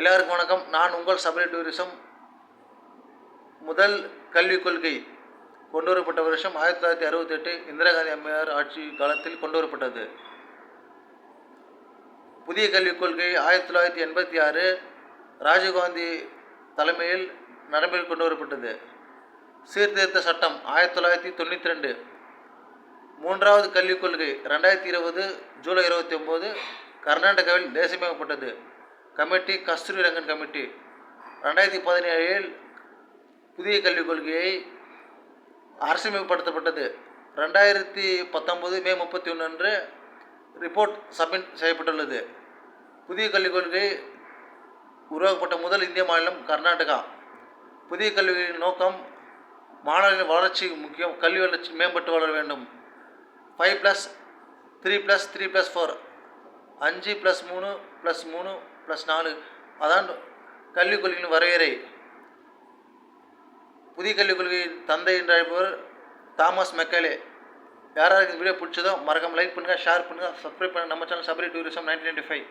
எல்லாருக்கும் வணக்கம். நான் உங்கள் சபரி டூரிசம் முதல் கல்விக் கொள்கை கொண்டு வரப்பட்ட வருஷம் ஆயிரத்தி தொள்ளாயிரத்தி அறுபத்தெட்டு இந்திரா காந்தி அம்மையார் ஆட்சி காலத்தில் கொண்டு வரப்பட்டது புதிய கல்விக் கொள்கை ஆயிரத்தி தொள்ளாயிரத்தி எண்பத்தி ஆறு ராஜீவ்காந்தி தலைமையில் நடைமுறையில் கொண்டு வரப்பட்டது சீர்திருத்த சட்டம் ஆயிரத்தி தொள்ளாயிரத்தி தொண்ணூற்றி ரெண்டு. மூன்றாவது கல்விக் கொள்கை ரெண்டாயிரத்தி இருபது ஜூலை இருபத்தி ஒம்பது கர்நாடகாவில் தேசமயப்பட்டது கமிட்டி கஸ்தூரி ரங்கன் கமிட்டி. ரெண்டாயிரத்தி பதினேழில் புதிய கல்விக் கொள்கையை அரசியலமைப்படுத்தப்பட்டது ரெண்டாயிரத்தி பத்தொம்பது மே முப்பத்தி ஒன்று அன்று ரிப்போர்ட் சப்மிட் செய்யப்பட்டுள்ளது. புதிய கல்விக் கொள்கை உருவாக்கப்பட்ட முதல் இந்திய மாநிலம் கர்நாடகா. புதிய கல்வியின் நோக்கம் மாணவர்களின் வளர்ச்சி முக்கியம். கல்வி வளர்ச்சி மேம்பட்டு வளர வேண்டும். Five plus three plus three plus four அஞ்சு ப்ளஸ் மூணு ப்ளஸ் மூணு ப்ளஸ் நாலு. அதான் கல்விக் கொள்கையின் வரையறை புதிய கல்விக் கொள்கையின் தந்தை என்று அழைப்பவர் தாமஸ் மெக்கலே. யாராவது இந்த வீடியோ பிடிச்சதோ மறக்காம லைக் பண்ணுங்கள் ஷேர் பண்ணுங்கள் சப்ஸ்கிரைப் பண்ணுங்கள் நம்ம channel Sabari tourism nineteen ninety five